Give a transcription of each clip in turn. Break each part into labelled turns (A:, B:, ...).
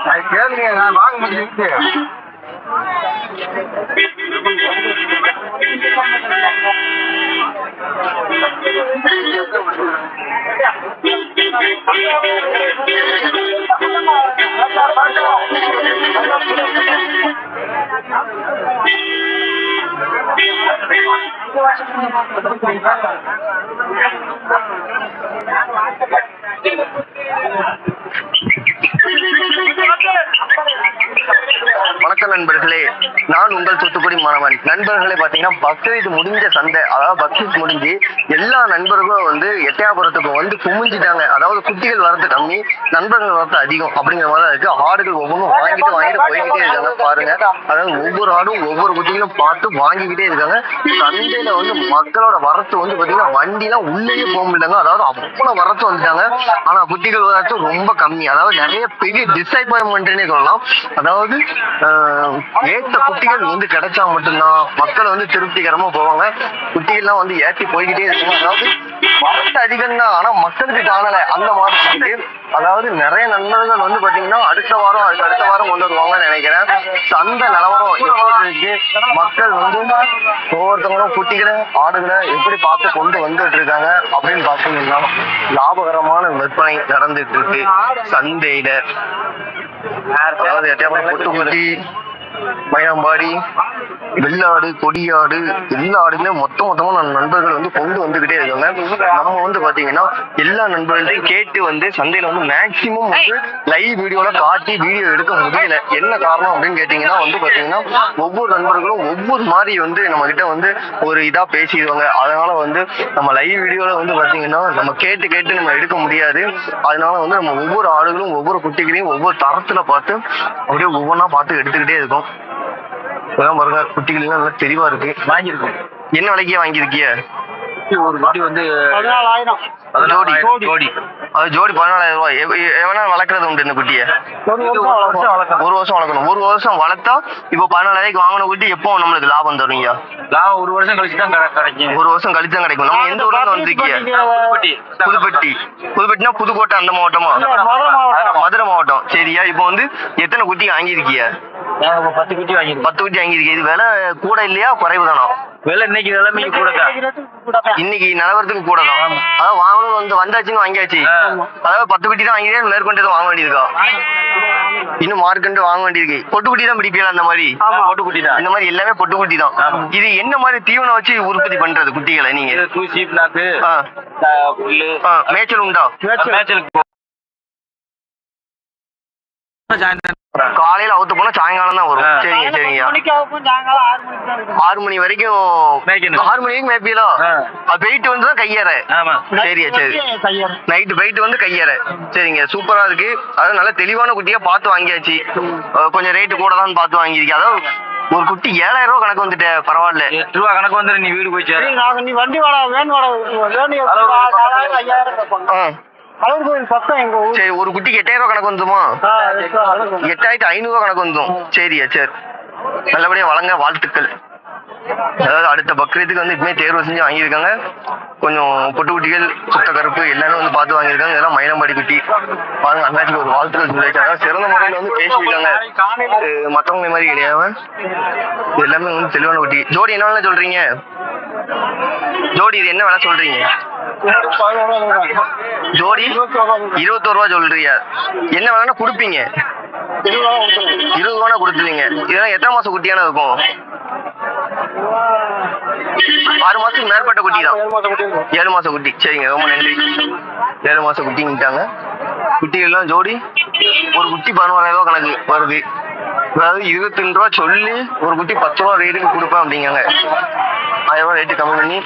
A: அது கேளுங்க நான் வாங்க முடியும்
B: வணக்கம் நான் உங்கள் தூத்துக்குடி மாணவன். நண்பர்களே பார்த்தீங்கன்னா பக்ரீத் முடிஞ்ச சந்தை. அதாவது பக்ரீத் முடிஞ்சு எல்லா நண்பர்களும் வந்து எட்டயாபுரத்துக்கு வந்து குமிஞ்சிட்டாங்க. அதாவது குட்டிகள் வரது கம்மி நண்பர்கள் வரது அதிகம் அப்படிங்கிற மாதிரி இருக்கு. ஆடுகள் ஒவ்வொன்றும் வாங்கிட்டு வாங்கிட்டு போய்கிட்டே இருக்காங்க பாருங்க. அதாவது ஒவ்வொரு ஆடும் ஒவ்வொரு குட்டிகளும் பார்த்து வாங்கிக்கிட்டே இருக்காங்க. சந்தையில வந்து மக்களோட வரத்து வந்து பாத்தீங்கன்னா வண்டிலாம் உள்ளேயே போக முடியலங்க. அதாவது அவ்வளவு வரத்து வந்துட்டாங்க. ஆனா குட்டிகள் வரத்து ரொம்ப கம்மி. அதாவது நிறைய பெரிய டிசப்பாயின்மெண்ட்னே சொல்லலாம். அதாவது ஆஹ், குட்டிகள் மக்கள் வந்து கிடைச்சா மட்டும்தான். மக்கள் வந்து திருப்திகரமா போவாங்க. குட்டிகள்லாம் வந்து ஏத்தி போய்கிட்டே இருக்காங்க. அதாவது வரத்து அதிகம் தான். ஆனா மக்களுக்கு காணல. அந்த மாதிரி அதாவது நிறைய நண்பர்கள் வந்து பாத்தீங்கன்னா அடுத்த வாரம் அதுக்கு அடுத்த வாரம் கொண்டு வருவாங்கன்னு நினைக்கிறேன். சந்த நிலவரம் எப்படி இருக்கு? மக்கள் வந்து ஒவ்வொருத்தவங்களும் குட்டிகளை ஆடுகளை எப்படி பார்த்து கொண்டு வந்துட்டு இருக்காங்க அப்படின்னு பார்த்தீங்கன்னா லாபகரமான விற்பனை நடந்துட்டு இருக்கு சந்தையில. அதாவது எட்டையாபுரம் பொட்டுக்குட்டி மயாம்பாடி வெள்ளாடு கொடியாடு எல்லா ஆடுமே மொத்த மொத்தமா நம்ம நண்பர்கள் வந்து கொண்டு வந்துகிட்டே இருக்காங்க. நம்ம வந்து பாத்தீங்கன்னா எல்லா நண்பர்களையும் கேட்டு வந்து சந்தையில வந்து மேக்சிமம் வந்து லைவ் வீடியோல காட்டி வீடியோ எடுக்க முடியல. என்ன காரணம் அப்படின்னு கேட்டீங்கன்னா வந்து பாத்தீங்கன்னா ஒவ்வொரு நண்பர்களும் ஒவ்வொரு மாதிரி வந்து நம்ம கிட்ட வந்து ஒரு இதா பேசிடுவாங்க. அதனால வந்து நம்ம லைவ் வீடியோல வந்து பாத்தீங்கன்னா நம்ம கேட்டு கேட்டு நம்ம எடுக்க முடியாது. அதனால வந்து நம்ம ஒவ்வொரு ஆடுகளும் ஒவ்வொரு குட்டிகளையும் ஒவ்வொரு தரத்துல பார்த்து அப்படியே ஒவ்வொன்றா பார்த்து எடுத்துக்கிட்டே இருக்கோம். இப்பதான் பாருங்க குட்டிகள் எல்லாம் நல்லா தெளிவா இருக்கு.
A: வாங்கியிருக்கோம்.
B: என்ன விலைக்கு வாங்கியிருக்கிய?
A: ஒரு குட்டி வந்து
C: பதினாலாயிரம்.
B: ஜோடி
A: ஜோடி.
B: அது ஜோடி பதினாலாயிரம் ரூபாய். எவனா வளர்க்கறது உண்டு இந்த குட்டியை?
C: ஒரு வருஷம்
A: ஒரு வருஷம் வளர்க்கணும்
B: ஒரு வருஷம் வளர்க்கணும். ஒரு வருஷம் வளர்த்தா இப்போ பதினாலாயிரம் வாங்கின குட்டி எப்போ நம்மளுக்கு லாபம் தருவீங்க?
A: நான் ஒரு வருஷம் கழிச்சு தான் கிடை- கிடைக்கும்
B: ஒரு வருஷம் கழிச்சு தான் கிடைக்கும். நம்ம எந்த ஊர்ல இருந்து வந்திருக்கீங்க?
A: புதுப்பட்டி.
B: புதுப்பட்டி. புதுப்பட்டினா புதுக்கோட்டை அந்த மாவட்டமா?
C: மதுரை மாவட்டம்.
B: மதுரை மாவட்டம். சரியா? இப்போ வந்து எத்தனை குட்டி
A: இப்ப பத்து குட்டி வாங்கிருக்கோம்
B: பத்து குட்டி வாங்கியிருக்கீங்க. இது விலை கூட இல்லையா? குறைவு தானா?
A: விலை இன்னைக்கு நிலைமைக்கு கூட தான்
B: இன்னைக்கு நிலவரத்துக்கு கூட தான் அதாவது வாங்கணும் வந்து வந்தாச்சுன்னு வாங்கியாச்சு. அதாவது பத்து குட்டி தான் வாங்கிருக்கேன் மேற்கொண்டு வாங்க வேண்டியிருக்கா? இன்னும் மார்க்கண்டு வாங்க வேண்டியிருக்கு. பொட்டு குட்டி தான் பிடிப்பீங்களா அந்த மாதிரி?
A: போட்டு குட்டி தான்.
B: இந்த மாதிரி எல்லாமே பொட்டு குட்டி தான். இது என்ன மாதிரி தீவனம் வச்சு உற்பத்தி பண்றது குட்டிகளை நீங்க?
A: தூசி
B: ஆ, மேய்ச்சல் உண்டா?
A: சாயந்தரம்
B: காலையில அவுத்து போனா சாயங்காலம் தான் வரும். சரிங்க சரிங்க.
C: மணிக்கு ஆகும் சாயங்காலம் ஆறு மணிக்கு தான் இருக்கும்.
B: ஆறு மணி வரைக்கும். ஆறு மணி வரைக்கும். அது போயிட்டு வந்து தான் கையற.
A: ஆமா.
B: சரியா சரி. நைட்டு போயிட்டு வந்து கையற. சரிங்க சூப்பரா இருக்கு. அது நல்ல தெளிவான குட்டியா பார்த்து வாங்கியாச்சு. கொஞ்சம் ரேட்டு கூட தான் பார்த்து வாங்கியிருக்கேன். அதாவது ஒரு குட்டி ஏழாயிரம் ரூபாய் கணக்கு வந்துட்டு பரவாயில்ல.
A: எட்டு ரூபா கணக்கு வந்து நீ வீடு போய் சேர.
C: சரி, நாங்க நீ வண்டி வாடகை வேன் வாடகை பக்கம் எங்க ஊர்.
B: சரி ஒரு குட்டிக்கு எட்டாயிரம் ரூபாய் கணக்கு வந்துமா. எட்டாயிரத்தி ஐநூறு ரூபாய் கணக்கு வந்துடும். சரியா சரி. நல்லபடியா வழங்க வாழ்த்துக்கள். அதாவது அடுத்த பக்ரீத்துக்கு வந்து இப்பமே தேர்வு செஞ்சு வாங்கியிருக்காங்க. கொஞ்சம் பொட்டு குட்டிகள் சுத்த கருப்பு எல்லாமே வந்து பார்த்து வாங்கியிருக்காங்க. இதெல்லாம் மயிலம்பாடி குட்டி. பாருங்க அண்ணாச்சிக்கு ஒரு வாழ்த்துக்கள் அதாவது சிறந்த முறையில் வந்து பேசியிருக்காங்க. அஹ் மத்தவங்க மாதிரி கிடையாம இது எல்லாமே வந்து தெளிவான குட்டி. ஜோடி என்ன சொல்றீங்க? ஜோடி இது என்ன வேலை சொல்றீங்க. ஜோடி?
C: இருபத்தி ஒரு ரூபா
B: இருபத்தோரு ரூபா சொல்றீங்க. என்ன வேணா கொடுப்பீங்க.
C: இருபது ரூபா
B: கொடுத்துருவீங்க. இதெல்லாம் எத்தனை மாசம் குட்டியான இருக்கும்? ஆறு மாசத்துக்கு மேற்பட்ட குட்டி தான்.
C: ஏழு மாசம் குட்டி.
B: ஏழு மாசம் குட்டி சரிங்க ரொம்ப நன்றி. ஏழு மாசம் குட்டிங்கிட்டாங்க குட்டி எல்லாம் ஜோடி? ஒரு குட்டி பதினோராயிரம் ரூபா கணக்கு வருது. அதாவது இருபத்தி ரெண்டு ரூபா சொல்லி ஒரு குட்டி பத்து ரூபா ரேட்டுக்கு கொடுப்பேன் அப்படிங்காங்க. ஆயிரம் ரூபா ரேட்டு கம்மி பண்ணி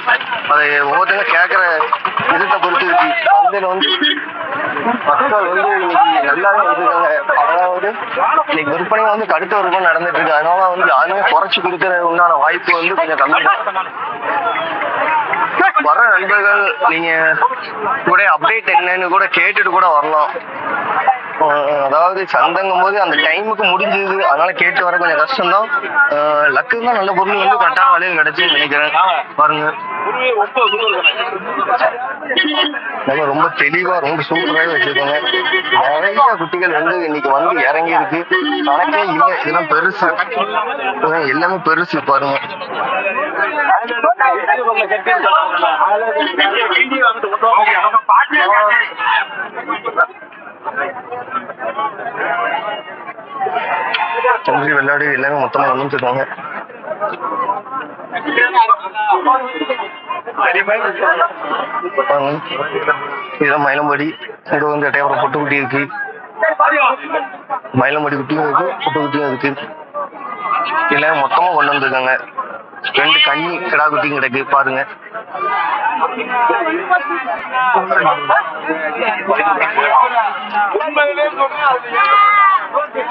B: அதை ஒவ்வொருத்தங்க கேட்குற விதத்தை பொறுத்து இருக்கு. சந்தையில் வந்து மக்கள் வந்து இன்னைக்கு நல்லாவே இருக்காங்க. அதாவது இன்னைக்கு விற்பனை வந்து கடுத்த விற்பனை நடந்துட்டு இருக்கு. அதனால வந்து யாருமே குறைச்சு கொடுக்கற உண்டான வாய்ப்பு வந்து கொஞ்சம் கம்மி வர நண்பர்கள் நீங்க கூட அப்டேட் என்னன்னு கூட கேட்டுட்டு கூட வரலாம். அதாவது சந்தைங்கும் போது அந்த டைமுக்கு முடிஞ்சது. அதனால கேட்டு வர கொஞ்சம் கஷ்டம்தான். லக்கு தான் நல்ல பொருள் வந்து கரெக்டான விலையில் கிடைச்சு நினைக்கிறேன். பாருங்க. நம்ம ரொம்ப தெளிவா ரொம்ப சூப்பராகவே வச்சிருக்கோங்க. நிறைய குட்டிகள் வந்து இன்னைக்கு வந்து இறங்கி இருக்கு கணக்கே இல்லை. இதெல்லாம் பெருசு. எல்லாமே பெருசு பாருங்க. தம்பி வெள்ளாடு எல்லாமே மொத்தமா வந்துருக்காங்க பாருங்க. இதுதான் மயிலம்படி. இங்க வந்து எட்டையாபுரம் பொட்டு குட்டி இருக்கு. மயிலம்படி குட்டியும் இருக்கு பொட்டு குட்டியும் இருக்கு. எல்லாமே மொத்தமா கொண்டு வந்திருக்காங்க. ரெண்டு கண்ணி கிடா குட்டியும் கிடக்கு பாருங்க.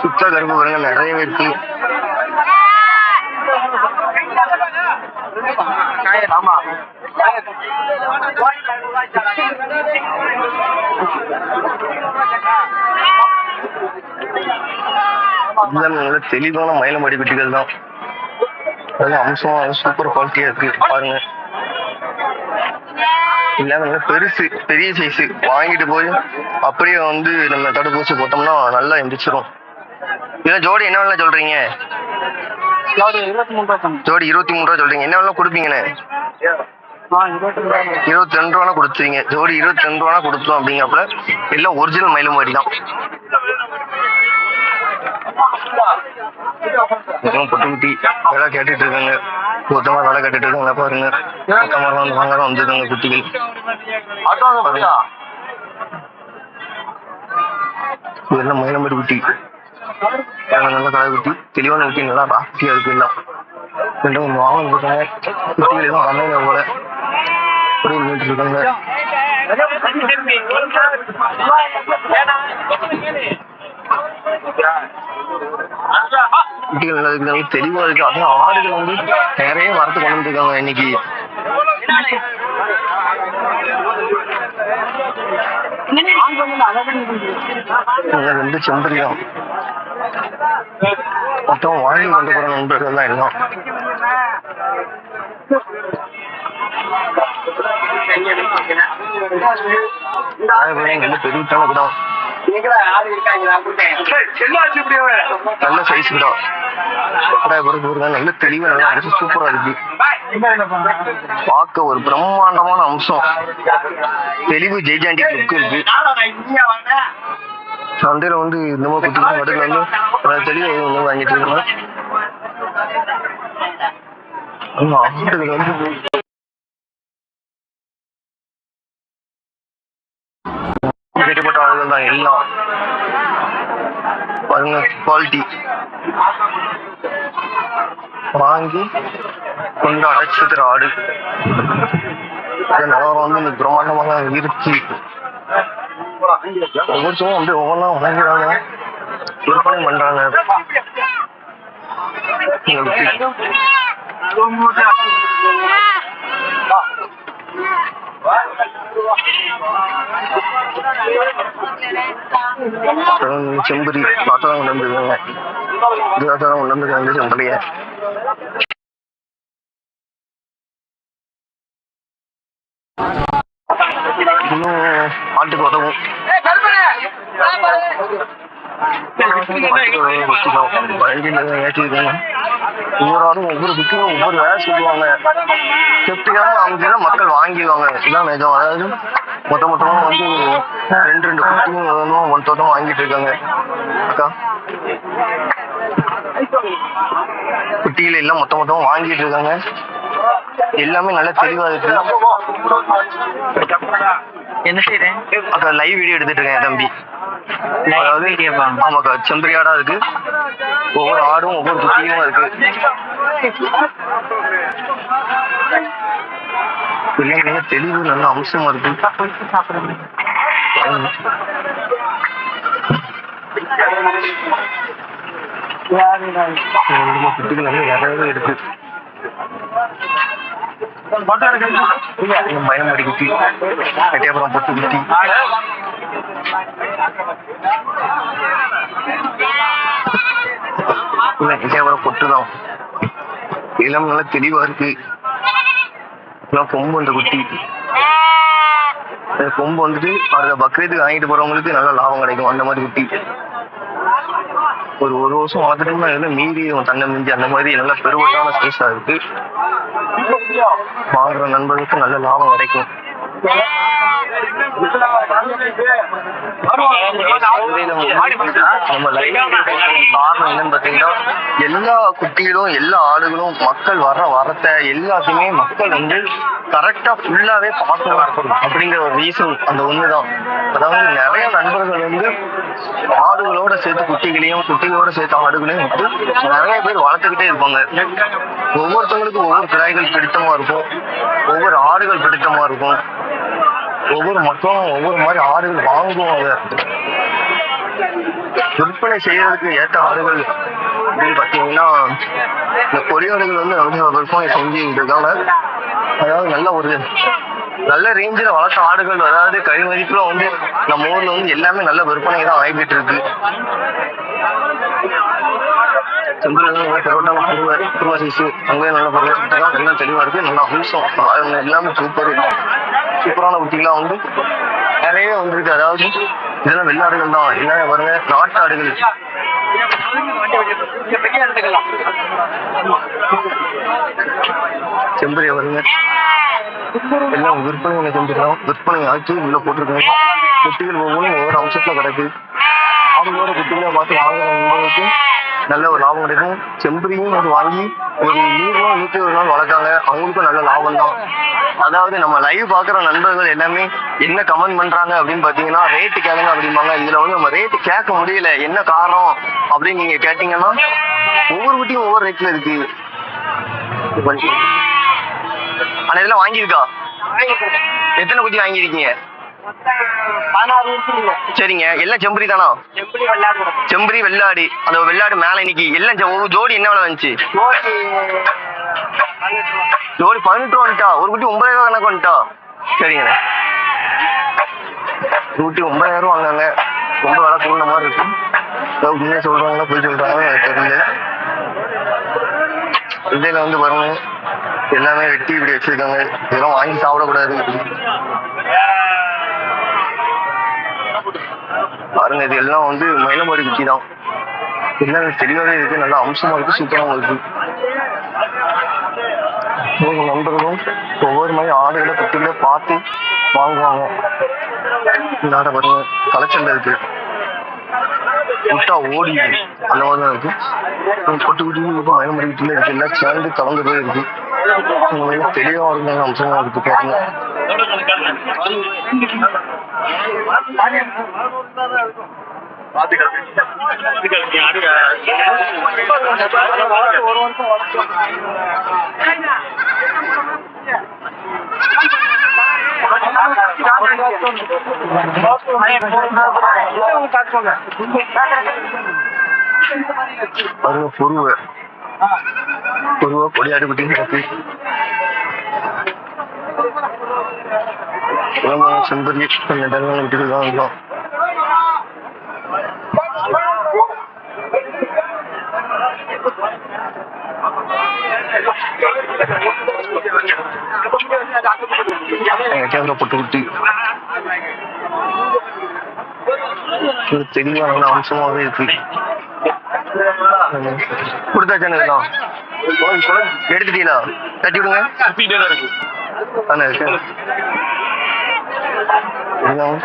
B: சுத்த கருப்பு பாருங்க நிறையவே இருக்கு. இதுதான் தெளிவான மயிலம்படி குட்டிகள் தான். அதெல்லாம் அம்சமா சூப்பர் குவாலிட்டியா இருக்கு. பாருங்க. நல்லா பெருசு பெரிய சைஸ் வாங்கிட்டு போய் அப்படியே வந்து நம்ம தடுப்பூசி போட்டோம்னா நல்லா எந்திரிச்சிரும். இதெல்லாம் ஜோடி என்ன வேலை சொல்றீங்க? ஜோடி இருபத்தி மூணு ரூபா சொல்றீங்க. என்ன வேலை கொடுப்பீங்கண்ணே
C: இருபத்தி ரூபா.
B: இருபத்தி ரெண்டு ரூபா கொடுத்துருவீங்க ஜோடி இருபத்தி ரெண்டு ரூபா கொடுத்தோம் அப்படிங்கப்பல எல்லாம் ஒரிஜினல் மயிலுமாடி தான். இதெல்லாம் பொட்டு குட்டி வேலை கேட்டுட்டு இருக்காங்க. மொத்தமா விலை கேட்டுட்டு இருக்காங்க. பாருங்க. மொத்தமா வந்து வாங்க தான் வந்திருக்காங்க குட்டிகள். இதெல்லாம் மயிலம்படி குட்டி? நல்ல கடை குட்டி. தெளிவான குட்டி நல்லா ராசியா இருக்கு எல்லாம். ரெண்டும் ஒன்று வாங்க இருக்காங்க. குட்டிகள் எதுவும் வந்தாங்க போல. அப்படியே நின்றுட்டு இருக்காங்க. குட்டிகள் தெளிவா இருக்கு. அதான் ஆடுகள் வந்து நிறைய வரத்து கொண்டு வந்துருக்காங்க இன்னைக்கு. ரெண்டு செம்பரியம் மொத்தம் வாங்கி கொண்டு போற நண்பர்கள் தான் எல்லாம். ராயபுரம் நல்ல பெருவிட்டான கிடம் நல்ல சைஸ் ஊருங்க நல்ல தெளிவா நல்லா அடிச்சு சூப்பரா இருக்கு. பார்க்க ஒரு பிரம்மாண்டமான அம்சம். தெளிவு ஜெய்ஜாண்டி லுக் இருக்கு. சந்தையில வந்து இந்த மாதிரி குட்டி நடுவில் வந்து தெளிவா வந்து வாங்கிட்டு ஆமா ஆடுகள் வந்து கெட்டுப்பட்ட ஆளுகள் தான் எல்லாம். பாருங்க குவாலிட்டி வாங்கி கொண்டு அடைச்சிக்கிற ஆடு. நிலவரம் வந்து இந்த பிரம்மாண்டமாக இருக்கு. ஒவ்வொருத்தரும் அப்படியே ஒவ்வொன்றா வணங்குறாங்க. விற்பனை பண்றாங்க. இங்க செம்பரி. பாட்டா தான் கொண்டு வந்துருக்காங்க இதுதான் கொண்டு வந்துருக்காங்க செம்பரிய. இன்னும் ஆட்டுக்கு உதவும். ஒவ்வொரு ஒவ்வொரு புக்கும் ஒவ்வொரு வேலை சொல்லுவாங்க செப்டிக்காம அமைச்சுன்னா மக்கள் வாங்கிடுவாங்க இதுதான் நிஜம் அதாவது மொத்த மொத்தமா வந்து ரெண்டு ரெண்டு குட்டியும் வேணும் ஒன் தோட்டம் வாங்கிட்டு இருக்காங்க அக்கா குட்டிகள் எல்லாம் மொத்த மொத்தமா வாங்கிட்டு இருக்காங்க. எல்லாமே நல்ல தெளிவா இருக்கு.
A: என்ன செய்றேன்
B: அக்கா லைவ் வீடியோ எடுத்துட்டு இருக்கேன் தம்பி. அதாவது? ஆமாக்கா செம்பரி ஆடா இருக்கு. ஒவ்வொரு ஆடும் ஒவ்வொரு குட்டியும் இருக்கு. எல்லாம் நல்ல தெளிவு நல்ல அம்சமா இருக்கு. குட்டிகள் வந்து நிறையவே இருக்கு. மயிலமாடி குட்டி கட்டியாபுரம் பொட்டு குட்டி இல்ல இதேவரை பொட்டு இளம் நல்லா தெளிவா இருக்கு. கொம்பு அந்த குட்டி கொம்பு வந்துட்டு அடுத்த பக்ரீத்துக்கு வாங்கிட்டு போறவங்களுக்கு நல்ல லாபம் கிடைக்கும். அந்த மாதிரி குட்டி ஒரு ஒரு வருஷம் வளர்த்துட்டோம்னா மீறி தன்னை மிஞ்சி அந்த மாதிரி நல்ல பெருவட்டான சைஸா இருக்கு. வாங்குற நண்பர்களுக்கு நல்ல லாபம் கிடைக்கும். காரணம் என்னன்னு பாத்தீங்கன்னா எல்லா குட்டிகளும் எல்லா ஆடுகளும் மக்கள் வர்ற வரத்த எல்லாத்தையுமே மக்கள் வந்து கரெக்டா ஃபுல்லாவே பார்க்கணும் அப்படிங்கிற ஒரு ரீசன் அந்த ஒண்ணுதான். அதாவது நிறைய நண்பர்கள் வந்து ஆடுகளோட சேர்த்து குட்டிகளையும் குட்டிகளோட சேர்த்து ஆடுகளையும் வந்து நிறைய பேர் வளர்த்துக்கிட்டே இருப்பாங்க. ஒவ்வொருத்தவங்களுக்கும் ஒவ்வொரு கிடாய்கள் பிடித்தமா இருக்கும். ஒவ்வொரு ஆடுகள் பிடித்தமா இருக்கும். ஒவ்வொரு மக்களும் ஒவ்வொரு மாதிரி ஆடுகள் அதை. விற்பனை செய்யறதுக்கு ஏற்ற ஆடுகள் அப்படின்னு பார்த்தீங்கன்னா இந்த கொடியாடுகள் வந்து நல்ல விற்பனை செஞ்சுட்டு இருக்காங்க அதாவது நல்ல ஒரு நல்ல ரேஞ்சில் வளர்த்த ஆடுகள் அதாவது கை மதிப்பில் வந்து நம்ம ஊரில் வந்து எல்லாமே நல்ல விற்பனை தான் ஆகிட்டு இருக்கு அங்கே நல்ல பொருள் எல்லாம் தெளிவா இருக்கு. நல்லா ஹூசம் அது எல்லாமே சூப்பர் சூப்பரான குட்டிலாம் வந்து நிறைய வந்திருக்கு. அதாவது இதெல்லாம் வெள்ளாடுகள் தான். எல்லாமே பாருங்க நாட்டு ஆடுகள். செம்பரி வருங்க எல்லாம் விற்பனை செஞ்சிடலாம் விற்பனை ஆக்கி உள்ள போட்டிருக்காங்க. குட்டிகள் ஒவ்வொன்றும் ஒவ்வொரு அம்சத்துல கிடக்கு. அவங்களோட குட்டிகளை பார்த்து வாங்குறவங்களுக்கு நல்ல ஒரு லாபம் கிடைக்கும். செம்பரியும் வந்து வாங்கி ஒரு நூறு நாள் நூத்தி ஒரு நாள் வளர்க்காங்க அவங்களுக்கும் நல்ல லாபம் தான். அதாவது நம்ம லைவ் பாக்குற நண்பர்கள் எல்லாமே என்ன கமெண்ட் பண்றாங்க அப்படின்னு பாத்தீங்கன்னா ரேட்டு கேளுங்க அப்படிம்பாங்க. இதுல வந்து நம்ம ரேட்டு கேட்க முடியல. என்ன காரணம் அப்படின்னு நீங்க கேட்டீங்கன்னா ஒவ்வொரு குட்டியும் ஒவ்வொரு ரேட்ல இருக்கு. ஆனா இதெல்லாம் வாங்கியிருக்கா? எத்தனை குட்டி வாங்கியிருக்கீங்க? சரிங்க. எல்லாம் செம்பரி தானா? செம்பரி வெள்ளாடு அந்த வெள்ளாடு. மேல இன்னைக்கு எல்லாம் ஒரு ஜோடி என்ன விலை வந்துச்சு? ஜோடி பதினெட்டு வந்துட்டா. ஒரு குட்டி ஒன்பதாயிரம் கணக்கு வந்துட்டா. சரிங்க. ஒரு குட்டி ஒன்பதாயிரம் வாங்காங்க ரொம்ப விலை கூடின மாதிரி இருக்கு. ஏதோ உண்மையை சொல்றாங்களா போய் சொல்றாங்க தெரியல. இதுல வந்து பாருங்க. எல்லாமே வெட்டி இப்படி வச்சிருக்காங்க. இதெல்லாம் வாங்கி சாப்பிடக்கூடாது. பாருங்க இது எல்லாம் வந்து மயிலமாடி குட்டி தான் எல்லாமே தெளிவாவே இருக்கு. நல்லா அம்சமா இருக்கு. சூப்பராகவும் இருக்கு. நண்பர்களும் ஒவ்வொரு மாதிரி ஆடுகளை குட்டிகளை பார்த்து வாங்குவாங்க. இந்த ஆடை பாருங்க கலைச்சல்ல இருக்கு. விட்டா ஓடி அந்த மாதிரி தான் இருக்கு. கொட்டு குட்டி இப்போ மயிலமாடி இருக்கு. எல்லாம் சேர்ந்து கலந்து போய் இருக்கு. தெளிவா இருந்தாங்க அம்சமா இருக்கு பாருங்க.
C: ஒரு வருஷம்
B: பாருங்க பொருவை பொருவா கொடியாடு குட்டி இருக்கு இளமாங்க செம்பரி கொஞ்சம் டெல்லாம் விட்டுட்டு தான் இருந்தோம் கேமரா போட்டு விட்டு இருக்கு கொடுத்தாச்சானே இதெல்லாம் எடுத்துட்டீங்களா தட்டி விடுங்க தானே இருக்கு இதெல்லாம்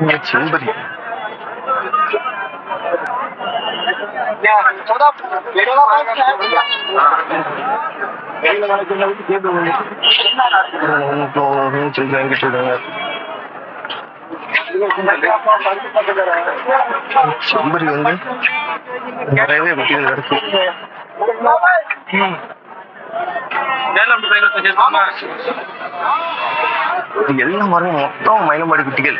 B: இந்த செம்பரி சொல்லி வாங்கிட்டு இருக்காங்க செம்பரி வந்து நிறையவே குட்டிகள் இருக்கு. இது எல்லாம் பாருங்க மொத்தம் மயிலம்பாடி குட்டிகள்.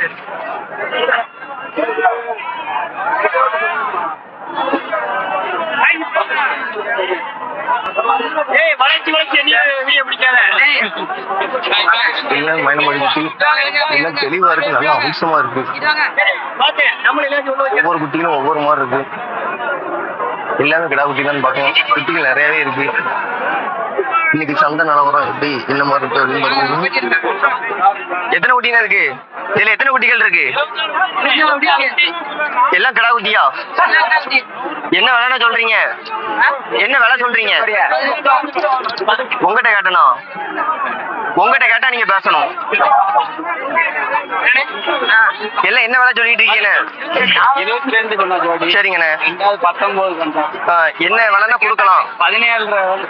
A: ஏய் வளைச்சு வளைச்சு வீடியோ பிடிக்காத?
B: எல்லாம் தெளிவா இருக்கு நல்லா அம்சமா இருக்கு. ஒவ்வொரு குட்டிகளும் ஒவ்வொரு மாதிரி இருக்கு. எல்லாமே கிடா குட்டி தான் பார்க்கணும் குட்டிகள் நிறையவே இருக்கு. இன்னைக்கு சந்தை நிலவரம் எப்படி என்ன மாதிரி இருக்கு அப்படின்னு. எத்தனை குட்டிங்க இருக்கு? இதுல எத்தனை குட்டிகள் இருக்கு? எல்லாம் கிடா குட்டியா? என்ன விலைன்னு சொல்றீங்க? என்ன விலை சொல்றீங்க? உங்ககிட்ட கேட்டனா உங்ககிட்ட கேட்டா நீங்க பேசணும். எல்லாம் என்ன விலை சொல்லிட்டு இருக்கீங்க சரிங்கண்ணே. என்ன விலைன்னா கொடுக்கலாம்.
A: பதினேழு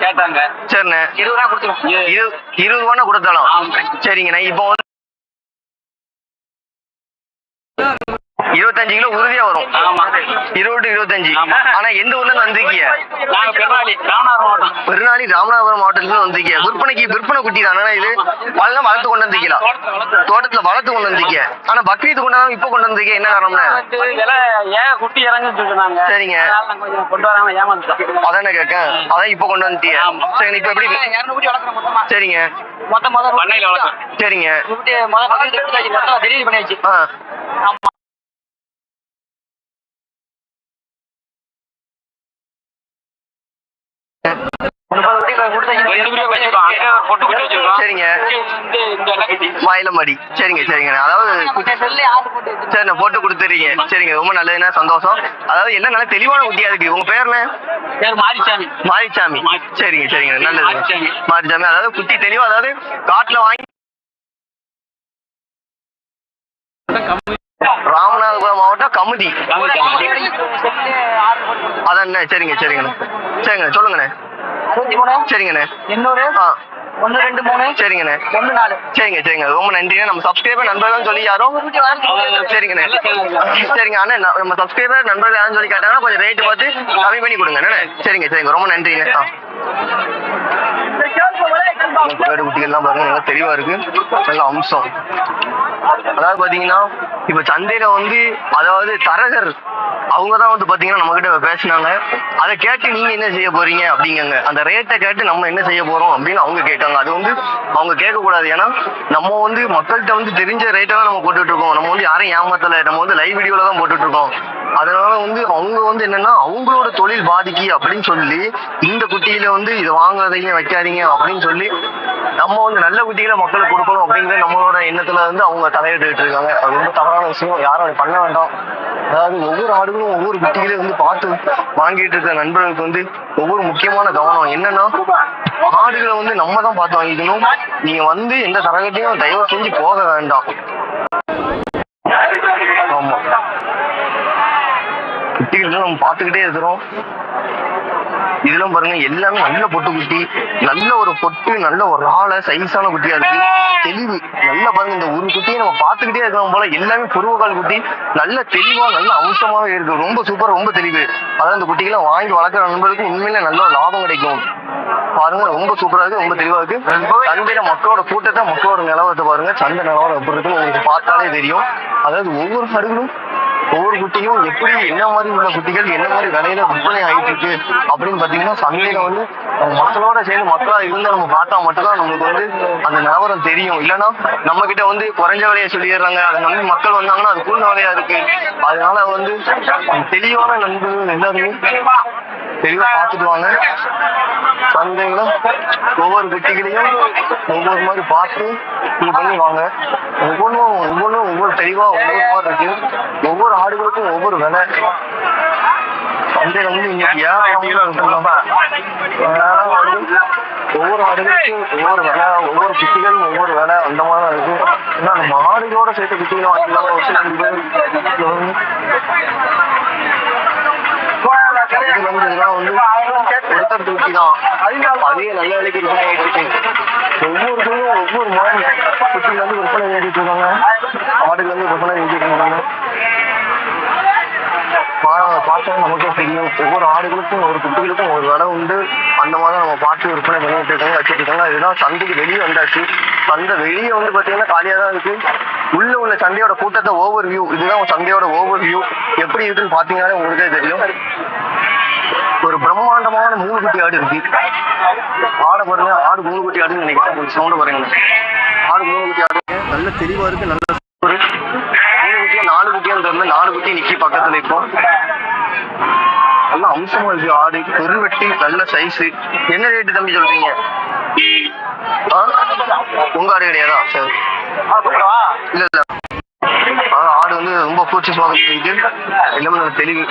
A: கேட்டாங்க.
B: சரிண்ணே.
A: இருபது ரூபா கொடுத்துருவோம்.
B: இரு இருபது ரூபா கொடுத்தாலும். சரிங்கண்ணே. இப்போ இருபத்தஞ்சு கிலோ உறுதியா வரும்.
A: ஆமா.
B: இருபது இருபத்தஞ்சு.
A: ஆமா.
B: ஆனா எந்த ஊர்ல இருந்து வந்திருக்கீங்க பெருநாளி ராமநாதபுரம். மாவட்டத்துல வந்திருக்கீங்க விற்பனைக்கு விற்பனை குட்டி தானே. இது வளர்ந்து வளர்த்து கொண்டு வந்திருக்கீங்களா தோட்டத்துல வளர்த்து. கொண்டு வந்திருக்கீங்க ஆனா பக்ரீத் கொண்டு வராம இப்ப கொண்டு வந்திருக்கீங்க என்ன காரணம்னு?
A: ஏன் குட்டி இறங்குன்னு
B: சரிங்க.
A: கொண்டு வராம ஏமாந்துட்டோம்.
B: அதானே கேட்கேன் அதான் இப்ப கொண்டு வந்துட்டீங்க. சரிங்க இப்ப எப்படி சரிங்க.
A: மொத்தம் மொதல் பண்ணையில
B: சரிங்க.
A: டெலிவரி பண்ணியாச்சு. ஆமா. வச்சிருக்கோம்
B: சரிங்க. சரிங்க. அதாவது குட்டி- சரி நான் போட்டு கொடுத்துறீங்க. சரிங்க ரொம்ப நல்லதுண்ணே சந்தோஷம். அதாவது எல்லாம் நல்லா தெளிவான குட்டியா இருக்கு உங்க பேர் என்ன
A: மாரிசாமி
B: சரிங்க சரிங்க. நல்லது.
A: மாரிச்சாமி.
B: அதாவது குட்டி தெளிவா அதாவது காட்டுல வாங்கி ராமநாதபுரம் மாவட்டம் கமுதி அதாண்ணே சரிங்க சரிங்கண்ணே. சரிங்கண்ணே சொல்லுங்கண்ணே. சரிங்கண்ணே.
A: எண்ணூறு.
B: ஆ.
A: ஒன்னு ரெண்டு மூணு.
B: சரிங்கண்ணே.
A: ஒன்னு நாலு.
B: சரிங்க சரிங்க. ரொம்ப நன்றிண்ணே. நம்ம சப்ஸ்கிரைபர் நண்பர்கள் சொல்லி யாரும் சரிங்கண்ணே. சரிங்க அண்ணே நம்ம சப்ஸ்கிரைபர் நண்பர்கள் யாரும் சொல்லி கேட்டாங்கன்னா கொஞ்சம் ரேட்டு பார்த்து கம்மி பண்ணி கொடுங்க சரிங்க சரிங்க. ரொம்ப நன்றிண்ணே. ஆ. குட்டிகள்லாம் பாருங்க நல்லா தெளிவா இருக்கு. நல்ல அம்சம். அதாவது பாத்தீங்கன்னா இப்ப சந்தையில வந்து அதாவது தரகர் அவங்க தான் வந்து பாத்தீங்கன்னா நம்ம கிட்ட பேசினாங்க. அதை கேட்டு நீங்க என்ன செய்ய போறீங்க அப்படிங்க அந்த ரேட்டை கேட்டு நம்ம என்ன செய்ய போறோம் அப்படின்னு அவங்க கேட்டாங்க. அது வந்து அவங்க கேட்க கூடாது ஏன்னா நம்ம வந்து மக்கள்கிட்ட வந்து தெரிஞ்ச ரேட்டை தான் நம்ம போட்டுட்டு இருக்கோம். நம்ம வந்து யாரையும் ஏமாத்தல. நம்ம வந்து லைவ் வீடியோல தான் போட்டுட்டு இருக்கோம். அதனால வந்து அவங்க வந்து என்னன்னா அவங்களோட தொழில் பாதிக்கு அப்படின்னு சொல்லி இந்த குட்டியில வந்து இதை வாங்காதீங்க வைக்காதீங்க அப்படின்னு சொல்லி நம்ம வந்து நல்ல குட்டிகளை மக்களுக்கு கொடுக்கணும் அப்படிங்கிற நம்மளோட எண்ணத்துல வந்து அவங்க தலையிட்டு இருக்காங்க. அது ரொம்ப தவறான விஷயம். யாரும் அதை பண்ண வேண்டாம். அதாவது ஒவ்வொரு ஆடுகளும் ஒவ்வொரு குட்டிகளையும் வந்து பார்த்து வாங்கிட்டு இருக்க நண்பர்களுக்கு வந்து ஒவ்வொரு முக்கியமான கவனம். என்னன்னா ஆடுகளை வந்து நம்ம தான் பார்த்து வாங்கிக்கணும். நீங்க வந்து எந்த தரகட்டையும் தயவு செஞ்சு போக வேண்டாம். ஆமா. குட்டிகள் நம்ம பார்த்துக்கிட்டே இருக்கிறோம். இதெல்லாம் பாருங்க எல்லாமே நல்ல பொட்டு குட்டி நல்ல ஒரு பொட்டு நல்ல ஒரு ஆளை சைஸான குட்டியா இருக்கு. தெளிவு. நல்லா பாருங்க இந்த ஒரு குட்டியை நம்ம பார்த்துக்கிட்டே இருக்கிறோம் போல எல்லாமே புருவக்கால் குட்டி நல்ல தெளிவா நல்ல அம்சமாவே இருக்கு. ரொம்ப சூப்பர் ரொம்ப தெளிவு. அதாவது இந்த குட்டிகளை வாங்கி வளர்க்குற நண்பர்களுக்கு உண்மையில நல்ல லாபம் கிடைக்கும். பாருங்க ரொம்ப சூப்பரா இருக்கு ரொம்ப தெளிவா இருக்கு. சந்தையில மக்களோட கூட்டத்தை மக்களோட நிலவரத்தை பாருங்க சந்தை நிலவரம் எப்படி இருக்குன்னு உங்களுக்கு பார்த்தாலே தெரியும். அதாவது ஒவ்வொரு ஆடுகளும் ஒவ்வொரு குட்டியும் எப்படி என்ன மாதிரி உள்ள குட்டிகள் என்ன மாதிரி விலையில விற்பனை ஆயிட்டு இருக்கு அப்படின்னு பாத்தீங்கன்னா சந்தையில வந்து மக்களோட சேர்ந்து மக்களா இருந்து நம்ம பார்த்தா மட்டும்தான் நம்மளுக்கு வந்து அந்த நிலவரம் தெரியும். இல்லைன்னா நம்ம கிட்ட வந்து குறைஞ்ச விலையை சொல்லிடுறாங்க. அதை நம்பி மக்கள் வந்தாங்கன்னா அது கூடுதல் விலையா இருக்கு. அதனால வந்து தெளிவான நண்பர்கள் எல்லாருமே தெளிவா பார்த்துட்டு வாங்க. வந்தீங்கன்னா ஒவ்வொரு குட்டிகளையும் ஒவ்வொரு மாதிரி பார்த்து இது பண்ணி வாங்க. ஒவ்வொன்றும் ஒவ்வொன்றும் ஒவ்வொரு தெளிவா ஒவ்வொரு மாதிரி இருக்கு. ஒவ்வொரு ஆடுகளுக்கும் ஒவ்வொரு விலை. சந்தையில வந்து இன்னைக்கு ஒவ்வொரு ஆடுகளுக்கும் ஒவ்வொரு விலை ஒவ்வொரு குட்டிகளும் ஒவ்வொரு விலை அந்த மாதிரி தான் இருக்கு. ஏன்னா நம்ம ஆடுகளோட சேர்த்து குட்டிகளும் வாங்கிக்கலாம் ஒரு சில பேர் வந்து இதெல்லாம் வந்து ஒருத்தர் குட்டி தான் அதே நல்ல விலைக்கு விற்பனை ஆகிட்டு இருக்கு ஒவ்வொருத்தரும் ஒவ்வொரு மாதிரி குட்டில வந்து விற்பனை செஞ்சுட்டு இருக்காங்க ஆடுகள் வந்து விற்பனை செஞ்சுட்டு இருக்காங்க பார்த்தா நமக்கே தெரியும் ஒவ்வொரு ஆடுகளுக்கும் ஒரு குட்டிகளுக்கும் ஒரு விலை உண்டு அந்த மாதிரி நம்ம பார்த்து விற்பனை பண்ணிட்டு இருக்காங்க வச்சுட்டு இருக்காங்க இதுதான் சந்தைக்கு வெளியே வந்தாச்சு சந்தை வெளியே வந்து பாத்தீங்கன்னா காலியா தான் இருக்கு உள்ள உள்ள சந்தையோட கூட்டத்தை ஓவர் வியூ இதுதான் சந்தையோட ஓவர் வியூ எப்படி இருக்குன்னு பாத்தீங்கன்னாலே உங்களுக்கே தெரியும் ஒரு பிரம்மாண்டமான மூணு குட்டி ஆடு இருக்கு. ஆடை பாருங்க ஆடு மூணு குட்டி ஆடுன்னு நினைக்கிறேன். சவுண்ட் பாருங்க. ஆடு மூணு குட்டி ஆடு. நல்ல தெளிவா இருக்கு நல்ல ஒரு மூணு குட்டியா நாலு குட்டியா தெரியல நாலு குட்டி நிக்கி பக்கத்துல இப்போ. நல்ல அம்சமா இருக்கு ஆடு. பெருவெட்டி நல்ல சைஸ் என்ன ரேட்டு தம்பி சொல்றீங்க? உங்க ஆடு கிடையாதா? சரி. இல்ல இல்ல. ஆடு வந்து ரொம்ப பூச்சி போகிறது எல்லாமே தெளிவு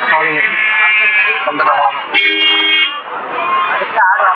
B: அந்த